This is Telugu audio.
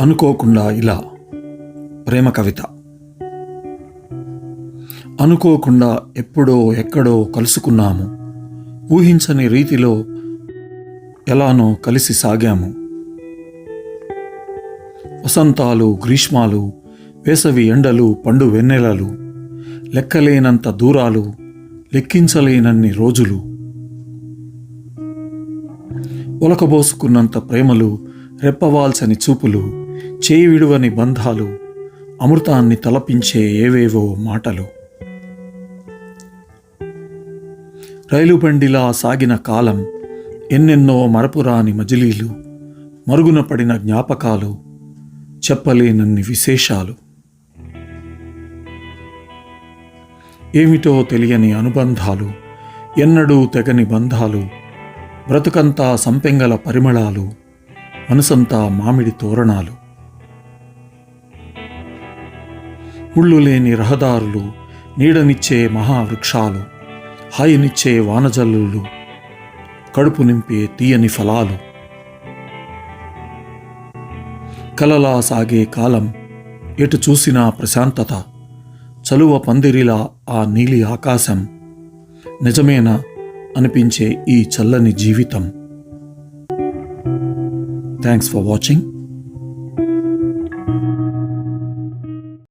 అనుకోకుండా ఇలా. ప్రేమ కవిత. అనుకోకుండా ఎప్పుడో ఎక్కడో కలుసుకున్నాము. ఊహించని రీతిలో ఎలానో కలిసి సాగాము. వసంతాలు గ్రీష్మాలు వేసవి ఎండలు పండు వెన్నెలలు లెక్కలేనంత దూరాలు లెక్కించలేనన్ని రోజులు. ఒలకబోసుకున్నంత ప్రేమలు రెప్పవాల్సని చూపులు చేయి విడువని బంధాలు అమృతాన్ని తలపించే ఏవేవో మాటలు. రైలు బండిలా సాగిన కాలం ఎన్నెన్నో మరపురాని మజిలీలు మరుగున పడిన జ్ఞాపకాలు చెప్పలేనన్ని విశేషాలు. ఏమిటో తెలియని అనుబంధాలు ఎన్నడూ తెగని బంధాలు బ్రతుకంతా సంపెంగల పరిమళాలు మనసంతా మామిడి తోరణాలు. ముళ్ళు లేని రహదారులు నీడనిచ్చే మహావృక్షాలు హాయినిచ్చే వానజల్లులు కడుపు నింపే తీయని ఫలాలు. కలలా సాగే కాలం ఎటు చూసినా ప్రశాంతత చలువ పందిరిలా ఆ నీలి ఆకాశం నిజమేనా అనిపించే ఈ చల్లని జీవితం. Thanks for watching